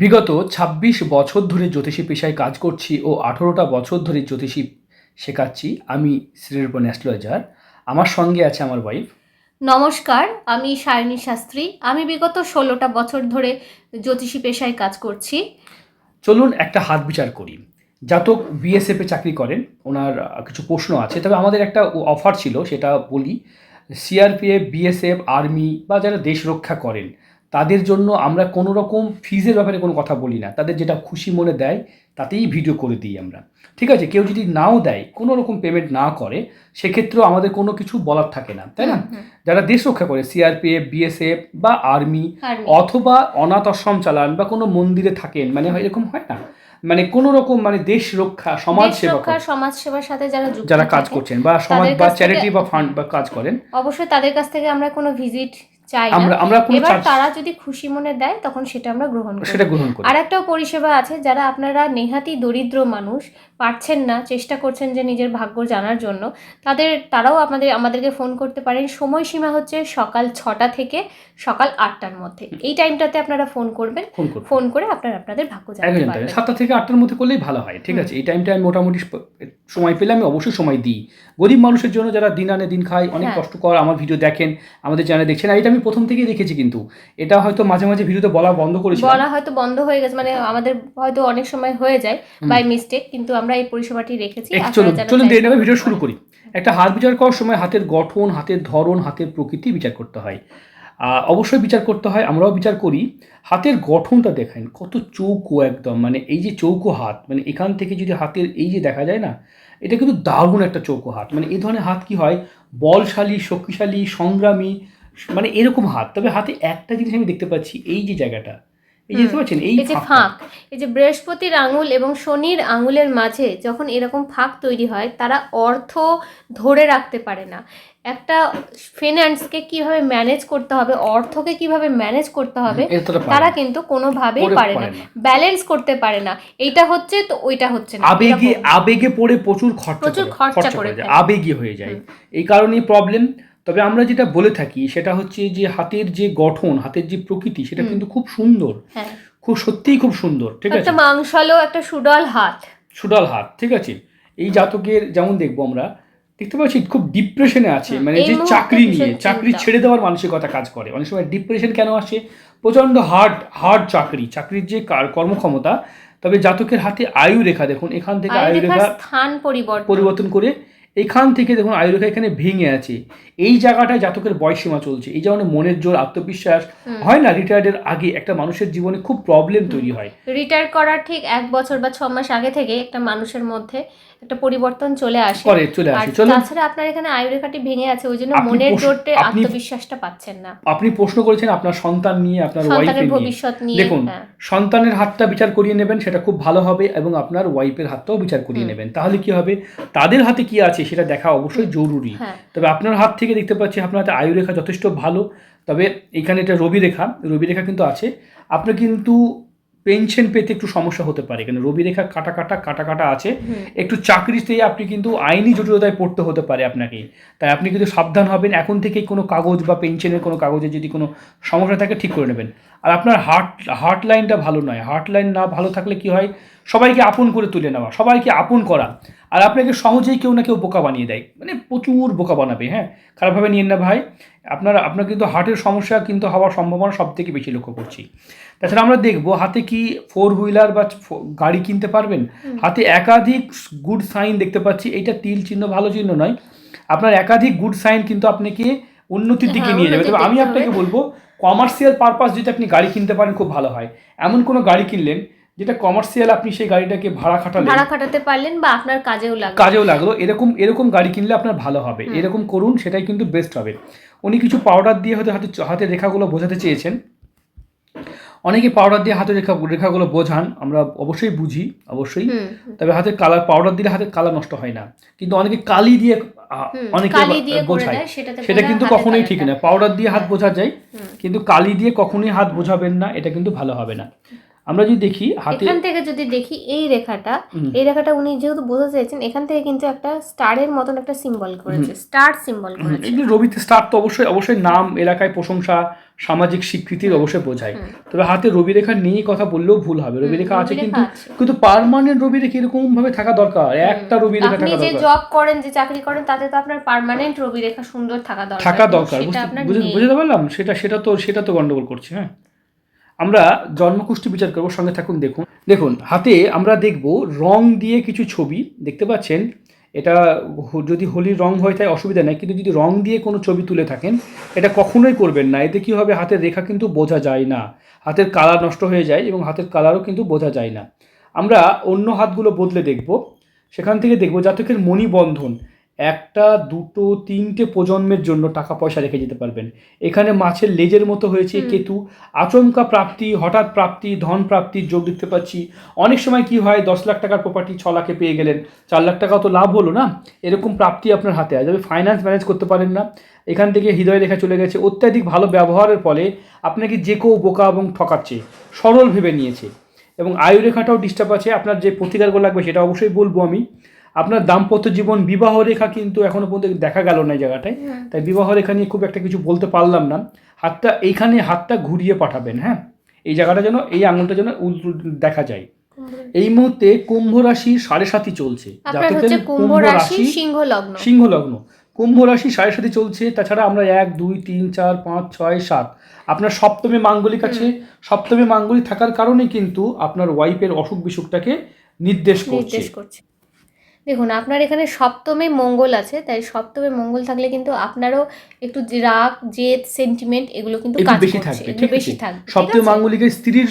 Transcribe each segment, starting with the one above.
বিগত ২৬ বছর ধরে জ্যোতিষী পেশায় কাজ করছি ও আঠেরোটা বছর ধরে জ্যোতিষী শেখাচ্ছি। আমি শ্রীরূপন অ্যাস্ট্রোলজার। আমার সঙ্গে আছে আমার ওয়াইফ নমস্কার আমি সায়নী শাস্ত্রী। আমি বিগত ষোলোটা বছর ধরে জ্যোতিষী পেশায় কাজ করছি। চলুন একটা হাত বিচার করি। জাতক বিএসএফে চাকরি করেন ওনার কিছু প্রশ্ন আছে। তবে আমাদের একটা অফার ছিল সেটা বলি। সিআরপিএফ বিএসএফ আর্মি বা যারা দেশ রক্ষা করেন তাদের জন্য আমরা কোনো রকম ফিজের ব্যাপারে কোনো কথা বলি না। তাদের যেটা খুশি মনে দেয় তাতেই ভিডিও করে দিই আমরা। ঠিক আছে? কেউ যদি নাও দেয় কোনো রকম পেমেন্ট না করে সেক্ষেত্রেও আমাদের কোনো কিছু বলার থাকে না। তাই না? যারা দেশ রক্ষা করে সিআরপিএফ বিএসএফ বা আর্মি অথবা অনাথ আশ্রম চালান বা কোনো মন্দিরে থাকেন মানে হয়- এরকম হয় না? মানে কোনো রকম মানে দেশ রক্ষা সমাজ সেবা সমাজ সেবার সাথে যারা যারা কাজ করছেন বা সমাজ বা চ্যারিটি বা ফান্ড বা কাজ করেন। অবশ্যই তাদের কাছ থেকে আমরা কোনো ভিজিট চাই না। আমরা আমরা এবার তারা যদি খুশি মনে দেয় তখন সেটা আমরা গ্রহণ করি। সেটা গ্রহণ করি। আর একটাও পরিষেবা আছে যারা আপনারা নেহাতি দরিদ্র মানুষ পারছেন না চেষ্টা করছেন যে নিজের ভাগ্য জানার জন্য তাদের তারাও আমাদের আমাদেরকে ফোন করতে পারেন। সময়সীমা হচ্ছে সকাল ছটা থেকে সকাল আটটার মধ্যে। এই টাইমটাতে আপনারা ফোন করবেন। ফোন করে আপনারা আপনাদের ভাগ্য জানতে পারবেন। সাতটা থেকে আটটার মধ্যে করলেই ভালো হয় ঠিক আছে? এই টাইমটা আমি মোটামুটি সময় পেলে আমি অবশ্যই সময় দিই। গরিব মানুষের জন্য যারা দিন আনে দিন খায় অনেক হ্যাঁ। কষ্টকর আমার ভিডিও দেখেন আমাদের চ্যানেল দেখছেন এটা আমি প্রথম থেকেই দেখেছি কিন্তু। এটা হয়তো মাঝে মাঝে ভিডিওতে বলা বন্ধ করেছিলাম। বলা হয়তো বন্ধ হয়ে গেছে মানে আমাদের হয়তো অনেক সময় হয়ে যায় বাই মিস্টেক কিন্তু আমরা এই পরিষেবাটি রেখেছি চলুন চলুন দেরি নেবে ভিডিও শুরু করি। একটা হাত বিচার করার সময় হাতের গঠন হাতের ধরন হাতের প্রকৃতি বিচার করতে হয়। অবশ্যই বিচার করতে হয় আমরাও বিচার করি। হাতের গঠনটা দেখেন কত চৌকো একদম মানে এই যে চৌকো হাত মানে এখান থেকে যদি হাতের এই যে দেখা যায় না এটা কিন্তু দারুণ একটা চৌকো হাত। মানে এই ধরনের হাত কি হয়? বলশালী শক্তিশালী সংগ্রামী মানে এরকম হাত তবে হাতে একটা জিনিস আমি দেখতে পাচ্ছি এই যে জায়গাটা এই যে দেখতে পাচ্ছেন এই যে ফাঁক এই যে বৃহস্পতির আঙুল এবং শনির আঙুলের মাঝে যখন এরকম ফাঁক তৈরি হয় তারা অর্থ ধরে রাখতে পারে না। একটা ফিনান্সকে কীভাবে ম্যানেজ করতে হবে অর্থকে কীভাবে ম্যানেজ করতে হবে তারা কিন্তু কোনোভাবেই পারে না। ব্যালেন্স করতে পারে না। এইটা হচ্ছে তো ওইটা হচ্ছে না। আবেগে আবেগে পড়ে প্রচুর খরচা প্রচুর খরচা করে। আবেগী হয়ে যায়। এই কারণেই প্রবলেম তবে আমরা যেটা বলে থাকি সেটা হচ্ছে যে হাতের যে গঠন হাতের যে প্রকৃতি সেটা কিন্তু খুব সুন্দর। হ্যাঁ। খুব সত্যিই খুব সুন্দর ঠিক আছে? একটা মাংসালো একটা সুডল হাত। সুডাল হাত ঠিক আছে? এই জাতকের যেমন দেখব আমরা দেখতে পাচ্ছি খুব ডিপ্রেশনে আছে মানে যে চাকরি নিয়ে চাকরি ছেড়ে দেওয়ার মানসিকতা কাজ করে। অনেক সময় ডিপ্রেশন কেন আসে? প্রচণ্ড হার্ড হার্ড চাকরি চাকরির যে কার- কর্মক্ষমতা তবে জাতকের হাতে আয়ু রেখা দেখুন এখান থেকে আয়ু রেখা স্থান পরিবর্তন। পরিবর্তন করে এখান থেকে দেখুন আয়ুরেখা এখানে ভেঙে আছে। এই জায়গাটায় জাতকের বয়সীমা চলছে। এই যেমন মনের জোর আত্মবিশ্বাস হয় না? রিটায়ার্ডের আগে একটা মানুষের জীবনে খুব প্রবলেম তৈরি হয়। রিটায়ার করার ঠিক এক বছর বা ছ মাস আগে থেকে একটা মানুষের মধ্যে একটা পরিবর্তন চলে আসে। পরে চলে আসে। চলুন। তাছাড়া আপনার এখানে আয়ুরেখাটি ভেঙে আছে ওই জন্য মনের জোরতে আত্মবিশ্বাসটা পাচ্ছেন না। আপনি প্রশ্ন করেছেন আপনার সন্তান নিয়ে আপনার ওয়াইফের ভবিষ্যৎ নিয়ে দেখুন হ্যাঁ। সন্তানের হাতটা বিচার করিয়ে নেবেন সেটা খুব ভালো হবে এবং আপনার ওয়াইফের হাতটাও বিচার করিয়ে নেবেন। তাহলে কি হবে? তাদের হাতে কি আছে সেটা দেখা অবশ্যই জরুরি। হ্যাঁ। তবে আপনার হাত থেকে দেখতে পাচ্ছি আপনার হাতে আয়ু রেখা যথেষ্ট ভালো। তবে এখানে এটা রবি রেখা রবি রেখা কিন্তু আছে। আপনি কিন্তু পেনশন পেতে একটু সমস্যা হতে পারে। কেন রবি রেখা কাটা কাটা কাটা কাটা আছে। একটু চাকরিতে আপনি কিন্তু আইনি জটিলতায় পড়তে হতে পারে আপনাকে। তাই আপনি কিন্তু সাবধান হবেন। এখন থেকেই কোনো কাগজ বা পেনশনের কোনো কাগজে যদি কোনো সমস্যা থাকে ঠিক করে নেবেন। আর আপনার হার্ট হার্ট লাইনটা ভালো নয়। হার্ট লাইন না ভালো থাকলে কি হয়? সবাইকে আপন করে তুলে নেওয়া সবাইকে আপন করা। আর আপনাকে সহজেই কেউ না কেউ বোকা বানিয়ে দেয়। মানে প্রচুর বোকা বানাবে হ্যাঁ? খারাপভাবে নিয়েন না ভাই। আপনার আপনার কিন্তু হার্টের সমস্যা কিন্তু হওয়ার সম্ভাবনা সব থেকে বেশি লক্ষ্য করছি। তাছাড়া আমরা দেখব হাতে কি ফোর হুইলার বা গাড়ি কিনতে পারবেন? হাতে একাধিক গুড সাইন দেখতে পাচ্ছি এটা তিল চিহ্ন ভালো চিহ্ন নয়। আপনার একাধিক গুড সাইন কিন্তু আপনাকে উন্নতির দিকে হ্যাঁ, নিয়ে যাবে। তবে আমি আপনাকে বলব কমার্শিয়াল পারপাস যদি আপনি গাড়ি কিনতে পারেন খুব ভালো হয়। এমন কোনো গাড়ি কিনলেন যেটা কমার্শিয়াল আপনি সেই গাড়িটাকে ভাড়া খাটালেন। ভাড়া খাটাতে পারলেন বা আপনার কাজেও লাগবে কাজেও লাগল। এরকম এরকম গাড়ি কিনলে আপনার ভালো হবে। এরকম করুন সেটাই কিন্তু বেস্ট হবে। উনি কিছু পাউডার দিয়ে হয়তো হাতে হাতের রেখাগুলো বোঝাতে চেয়েছেন। অনেকে পাউডার দিয়ে হাতের রেখা রেখাগুলো বোঝান আমরা অবশ্যই বুঝি অবশ্যই। তবে হাতের কালার পাউডার দিলে হাতের কালার নষ্ট হয় না। কিন্তু অনেকে কালি দিয়ে অনেকে বোঝায়। সেটা কিন্তু কখনোই ঠিক না। পাউডার দিয়ে হাত। বোঝা যায় কিন্তু কালি দিয়ে কখনোই হাত বোঝাবেন না এটা কিন্তু ভালো হবে না। আমরা যদি দেখি হাতে এখান থেকে যদি দেখি এই রেখাটা এই রেখাটা উনি যেহেতু বোঝাতে চাইছেন এখান থেকে কিন্তু একটা স্টারের মতন একটা সিম্বল করেছে স্টার সিম্বল করেছে। এগুলো রবিতে স্টার তো অবশ্যই অবশ্যই নাম এলাকায় প্রশংসা সামাজিক স্বীকৃতির অবশ্যই বোঝায়। তবে হাতে রবি রেখা নিয়ে কথা বললেও ভুল হবে। রবি রেখা আছে কিন্তু। কিন্তু পার্মানেন্ট রবি রেখা এরকম ভাবে থাকা দরকার। একটা রবি রেখা থাকা দরকার আপনি যে জব করেন যে চাকরি করেন তাতে তো আপনার পার্মানেন্ট রবি রেখা সুন্দর থাকা দরকার। থাকা দরকার। বুঝতে পারলাম? সেটা সেটা তো সেটা তো গন্ডগোল করছে হ্যাঁ। আমরা জন্মকুষ্টি বিচার করব, সঙ্গে থাকুন, দেখুন। দেখুন, হাতে আমরা দেখব রং দিয়ে কিছু ছবি, দেখতে পাচ্ছেন? এটা যদি হোলির রং হয় তাই অসুবিধা নেই, কিন্তু যদি রং দিয়ে কোনো ছবি তুলে থাকেন, এটা কখনোই করবেন না। এতে কী হবে? হাতের রেখা কিন্তু বোঝা যায় না। হাতের কালার নষ্ট হয়ে যায় এবং হাতের কালারও কিন্তু বোঝা যায় না। আমরা অন্য হাতগুলো বদলে দেখব। সেখান থেকে দেখব জাতকের মণিবন্ধন একটা দুটো তিনটে প্রজন্মের জন্য টাকা পয়সা রেখে যেতে পারবেন। এখানে মাছের লেজের মতো হয়েছে কেতু। আচমকা প্রাপ্তি হঠাৎ প্রাপ্তি ধন প্রাপ্তির যোগ দেখতে পাচ্ছি। অনেক সময় কি হয় দশ লাখ টাকার প্রপার্টি ছ লাখে পেয়ে গেলেন। চার লাখ টাকা তো লাভ হলো না? এরকম প্রাপ্তি আপনার হাতে আছে তবে ফাইন্যান্স ম্যানেজ করতে পারেন না। এখান থেকে হৃদয় রেখা চলে গেছে। অত্যাধিক ভালো ব্যবহারের ফলে আপনাকে যে কেউ বোকা এবং ঠকাচ্ছে সরল ভেবে নিয়েছে। এবং আয়ু রেখাটাও ডিস্টার্ব আছে। আপনার যে প্রতিকারগুলো লাগবে সেটা অবশ্যই বলব আমি। আপনার দাম্পত্য জীবন বিবাহ রেখা কিন্তু এখনও পর্যন্ত দেখা গেল না এই জায়গাটায়। তাই বিবাহ রেখা নিয়ে খুব একটা কিছু বলতে পারলাম না। হাতটা এইখানে হাতটা ঘুরিয়ে পাঠাবেন হ্যাঁ? এই জায়গাটা যেন এই আঙুলটা যেন উল্টো দেখা যায়। এই মুহূর্তে কুম্ভ রাশি সাড়ে সাতই চলছে। হচ্ছে কুম্ভ রাশি সিংহ লগ্ন। সিংহ লগ্ন। কুম্ভ রাশি সাড়ে সাথে চলছে তাছাড়া আমরা এক দুই তিন চার পাঁচ ছয় সাত। আপনার সপ্তমে মাঙ্গলিক আছে। সপ্তমে মাঙ্গলিক থাকার কারণে কিন্তু আপনার ওয়াইফের অসুখ বিসুখটাকে নির্দেশ করছে। নির্দেশ করছে। দেখুন আপনার এখানে সপ্তমে মঙ্গল আছে তাই সপ্তমে মঙ্গল থাকলে কিন্তু আপনারও একটু রাগ জেদ সেন্টিমেন্ট এগুলো কিন্তু কাজ বেশি থাকবে বেশি থাকবে সপ্তমে মাঙ্গলিকের স্ত্রীর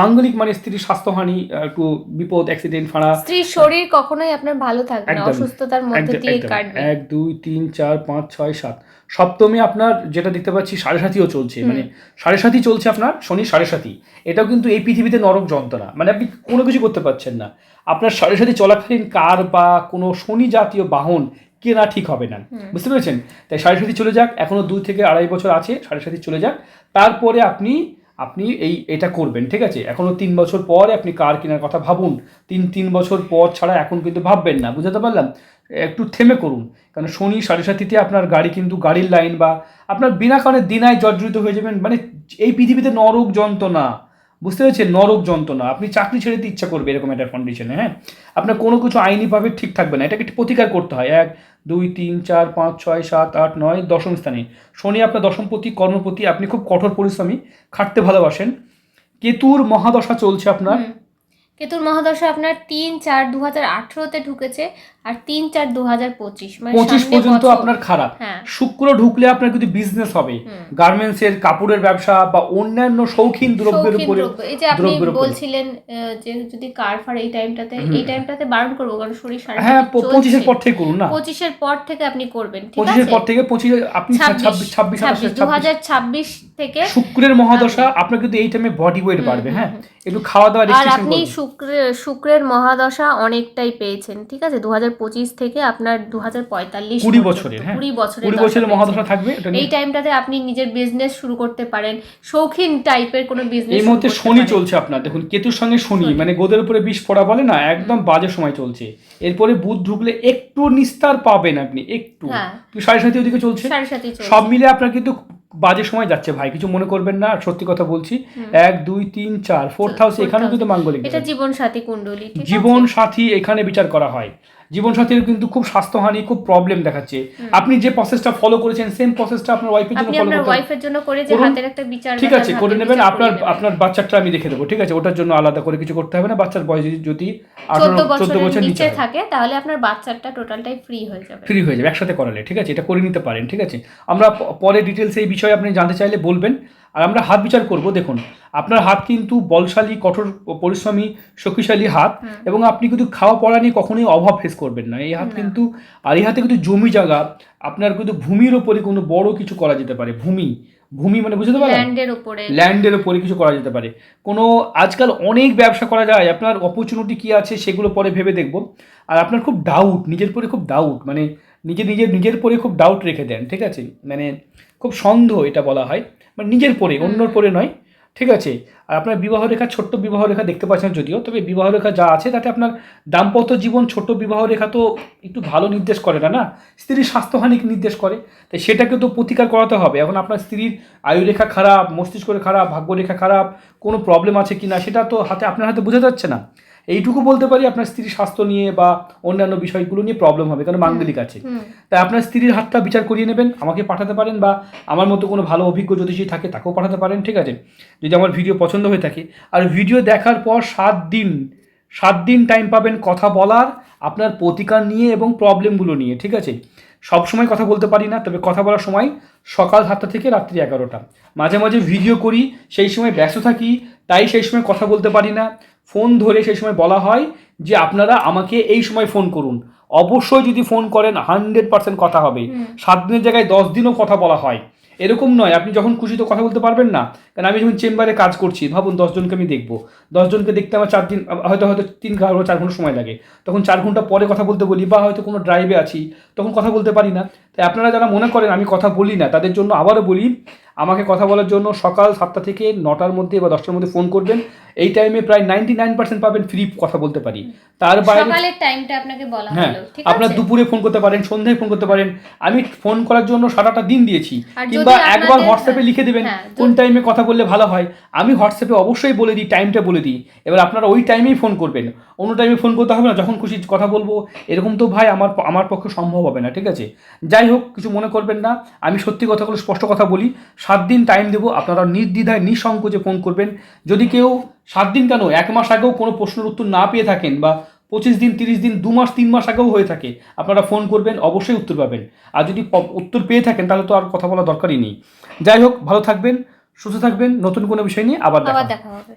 মাঙ্গলিক মানে স্ত্রীর স্বাস্থ্যহানি একটু বিপদ অ্যাক্সিডেন্ট ফাঁড়া। স্ত্রীর শরীর কখনোই আপনার ভালো থাকবে না অসুস্থতার মধ্যে দিয়ে কাটবে। এক দুই তিন চার পাঁচ ছয় সাত। সপ্তমে আপনার যেটা দেখতে পাচ্ছি সাড়ে সাতিও চলছে মানে সাড়ে সাতি চলছে আপনার শনি সাড়ে সাতি। এটাও কিন্তু এই পৃথিবীতে নরক যন্ত্রণা মানে আপনি কোনো কিছু করতে পারছেন না। আপনার সাড়ে সাতি চলাকালীন কার বা কোনো শনি জাতীয় বাহন কেনা ঠিক হবে না। বুঝতে পেরেছেন? তাই সাড়ে সাতি চলে যাক এখনও দুই থেকে আড়াই বছর আছে সাড়ে সাতি চলে যাক। তারপরে আপনি আপনি এই এটা করবেন ঠিক আছে? এখনও তিন বছর পরে আপনি কার কেনার কথা ভাবুন। তিন তিন বছর পর ছাড়া এখন কিন্তু ভাববেন না বুঝতে পারলাম? একটু থেমে করুন কারণ শনি সাড়ে সাতিতে আপনার গাড়ি কিন্তু গাড়ির লাইন বা আপনার বিনা কারণে দিনায় জর্জরিত হয়ে যাবেন মানে এই পৃথিবীতে নরক যন্ত্রণা। বুঝতে পেরেছেন? নরক যন্ত্রণা। আপনি চাকরি ছেড়ে দিতে ইচ্ছা করবে এরকম একটা কন্ডিশনে হ্যাঁ? আপনার কোনো কিছু আইনিভাবে ঠিক থাকবে না। এটাকে প্রতিকার করতে হয়। এক, দুই, তিন, চার, পাঁচ, ছয়, সাত, আট, নয়, দশম স্থানে। শনি আপনার দশমপতি, কর্মপতি, আপনি খুব কঠোর পরিশ্রমী, খাটতে ভালোবাসেন। কেতুর মহাদশা চলছে আপনার। কেতুর মহাদশা আপনার তিন চার দু হাজার আঠেরোতে ঢুকেছে। আর তিন চার দু হাজার পঁচিশ মানে পঁচিশ পর্যন্ত আপনার খারাপ। হ্যাঁ। শুক্র ঢুকলে আপনার কিন্তু বিজনেস হবে। কাপড়ের ব্যবসা বা অন্যান্য শৌখিন দ্রব্যের উপরে এই যে আপনি বলছিলেন যে যদি কার ফার এই টাইমটাতে এই টাইমটাতে বারণ করব কারণ শরীর সারা হ্যাঁ পঁচিশের পর থেকে করুন না। পঁচিশের পর থেকে আপনি করবেন পঁচিশের পর থেকে পঁচিশে আপনি ছাব্বিশ ছাব্বিশ দু হাজার ছাব্বিশ থেকে শুক্রের মহাদশা আপনার কিন্তু এই টাইমে বডি ওয়েট বাড়বে হ্যাঁ? একটু খাওয়া দাওয়া আর আপনি শুক্রের শুক্রের মহাদশা অনেকটাই পেয়েছেন ঠিক আছে? দু হাজার পঁচিশ থেকে আপনার দু হাজার পঁয়তাল্লিশ কুড়ি বছরের, হ্যাঁ। কুড়ি বছরের কুড়ি বছরের মহাদশা থাকবে এই টাইমটাতে আপনি নিজের বিজনেস শুরু করতে পারেন। শৌখিন টাইপের কোনো বিজনেস এই মুহূর্তে শনি চলছে আপনার। দেখুন কেতুর সঙ্গে শনি। মানে গোদের উপরে বিষ পড়া বলে না একদম বাজে সময় চলছে। এরপরে বুধ ঢুকলে একটু নিস্তার পাবেন আপনি একটু। হ্যাঁ। সাড়ে সাথে ওদিকে চলছে? সব মিলে আপনার কিন্তু বাজে সময় যাচ্ছে ভাই কিছু মনে করবেন না সত্যি কথা বলছি। এক দুই তিন চার ফোর্থ হাউস এখানেও কিন্তু মাঙ্গলিক এটা জীবন সাথী কুণ্ডলী জীবন সাথী এখানে বিচার করা হয়। জীবন সাথীর কিন্তু খুব স্বাস্থ্যহানি খুব প্রবলেম দেখাচ্ছে। আপনি যে প্রসেসটা ফলো করেছেন সেম প্রসেসটা আপনার ওয়াইফের জন্য ফলো করতে ওয়াইফের জন্য করে যে হাতের একটা বিচার ঠিক আছে করে নেবেন। আপনার আপনার বাচ্চাটা আমি দেখে দেবো ঠিক আছে? ওটার জন্য আলাদা করে কিছু করতে হবে না বাচ্চার বয়স যদি- যদি চোদ্দ আঠারো চোদ্দ বছরের বছর নিচে নিচে থাকে তাহলে আপনার বাচ্চাটা টোটালটাই ফ্রি হয়ে যাবে। ফ্রি হয়ে যাবে একসাথে করালে ঠিক আছে? এটা করে নিতে পারেন ঠিক আছে? আমরা পরে ডিটেলস এই বিষয়ে আপনি জানতে চাইলে বলবেন। আর আমরা হাত বিচার করব দেখুন। আপনার হাত কিন্তু বলশালী কঠোর পরিশ্রমী শক্তিশালী হাত এবং আপনি কিন্তু খাওয়া পড়া নিয়ে কখনোই অভাব ফেস করবেন না। এই হাত কিন্তু আর এই হাতে কিন্তু জমি জায়গা আপনার কিন্তু ভূমির ওপরে কোনো বড় কিছু করা যেতে পারে। ভূমি ভূমি মানে বুঝতে পারলেন? ল্যান্ডের উপরে ল্যান্ডের উপরে কিছু করা যেতে পারে। কোনো আজকাল অনেক ব্যবসা করা যায় আপনার অপরচুনিটি কি আছে সেগুলো পরে ভেবে দেখব। আর আপনার খুব ডাউট নিজের পরে খুব ডাউট মানে নিজে নিজের নিজের পরে খুব ডাউট রেখে দেন ঠিক আছে? মানে খুব সন্দেহ এটা বলা হয়। মানে নিজের পরে অন্যর পরে নয়। ঠিক আছে? আর আপনার বিবাহ রেখা ছোট্ট বিবাহ রেখা দেখতে পাচ্ছেন যদিও তবে বিবাহ রেখা যা আছে তাতে আপনার দাম্পত্য জীবন ছোট্ট বিবাহ রেখা তো একটু ভালো নির্দেশ করে না না? স্ত্রীর স্বাস্থ্যহানিকে নির্দেশ করে। তাই সেটাকে তো প্রতিকার করাতে হবে। এখন আপনার স্ত্রীর আয়ু রেখা খারাপ মস্তিষ্ক খারাপ ভাগ্য রেখা খারাপ কোনো প্রবলেম আছে কি না সেটা তো হাতে আপনার হাতে বোঝা যাচ্ছে না। এইটুকু বলতে পারি আপনার স্ত্রীর স্বাস্থ্য নিয়ে বা অন্যান্য বিষয়গুলো নিয়ে প্রবলেম হবে কারণ মাঙ্গলিক আছে। তাই আপনার স্ত্রীর হাতটা বিচার করিয়ে নেবেন আমাকে পাঠাতে পারেন বা আমার মতো কোনো ভালো অভিজ্ঞ জ্যোতিষী থাকে তাকেও পাঠাতে পারেন ঠিক আছে? যদি আমার ভিডিও পছন্দ হয়ে থাকে। আর ভিডিও দেখার পর সাত দিন সাত দিন টাইম পাবেন কথা বলার আপনার প্রতিকার নিয়ে এবং প্রবলেমগুলো নিয়ে ঠিক আছে? সব সময় কথা বলতে পারি না তবে কথা বলার সময় সকাল সাতটা থেকে রাত্রি এগারোটা। মাঝে মাঝে ভিডিও করি সেই সময় ব্যস্ত থাকি তাই সেই সময় কথা বলতে পারি না। ফোন ধরে সেই সময় বলা হয় যে আপনারা আমাকে এই সময় ফোন করুন। অবশ্যই যদি ফোন করেন হান্ড্রেড পার্সেন্ট কথা হবে। সাত দিনের জায়গায় দশ দিনও কথা বলা হয়। এরকম নয়, আপনি যখন খুশি তো কথা বলতে পারবেন না। কারণ আমি যখন চেম্বারে কাজ করছি, ভাবুন দশজনকে আমি দেখব। দশজনকে দেখতে আমার চার দিন হয়তো হয়তো তিন ঘণ্টা চার ঘণ্টা সময় লাগে। তখন চার ঘণ্টা পরে কথা বলতে বলি, বা হয়তো কোনো ড্রাইভে আছি, তখন কথা বলতে পারি না। তাই আপনারা যারা মনে করেন আমি কথা বলি না তাদের জন্য আবারও বলি আমাকে কথা বলার জন্য সকাল সাতটা থেকে নটার মধ্যে বা দশটার মধ্যে ফোন করবেন। এই টাইমে প্রায় নাইনটি নাইন পার্সেন্ট পাবেন ফ্রি কথা বলতে পারি। তার বাইরে টাইমটা আপনাকে বলা হ্যাঁ আপনার দুপুরে ফোন করতে পারেন সন্ধ্যায় ফোন করতে পারেন। আমি ফোন করার জন্য সারাটা দিন দিয়েছি। কিংবা একবার হোয়াটসঅ্যাপে লিখে দেবেন হ্যাঁ, কোন টাইমে কথা বললে ভালো হয়। আমি হোয়াটসঅ্যাপে অবশ্যই বলে দিই টাইমটা বলে দিই। এবার আপনারা ওই টাইমেই ফোন করবেন। অন্য টাইমে ফোন করতে হবে না যখন খুশি কথা বলব। এরকম তো ভাই আমার আমার পক্ষে সম্ভব হবে না ঠিক আছে? যাই হোক কিছু মনে করবেন না। আমি সত্যি কথাগুলো স্পষ্ট কথা বলি। সাত দিন টাইম দেবো। আপনারা নির্দ্বিধায় নিঃসংকোচে ফোন করবেন। যদি কেউ সাত দিন কেন? এক মাস আগেও কোনো প্রশ্নের উত্তর না পেয়ে থাকেন বা পঁচিশ দিন তিরিশ দিন দু মাস তিন মাস আগেও হয়ে থাকে আপনারা ফোন করবেন অবশ্যই উত্তর পাবেন। আর যদি উত্তর পেয়ে থাকেন তাহলে তো আর কথা বলা দরকারই নেই। যাই হোক ভালো থাকবেন সুস্থ থাকবেন। নতুন কোনো বিষয় নিয়ে আবার। দেখা হবে।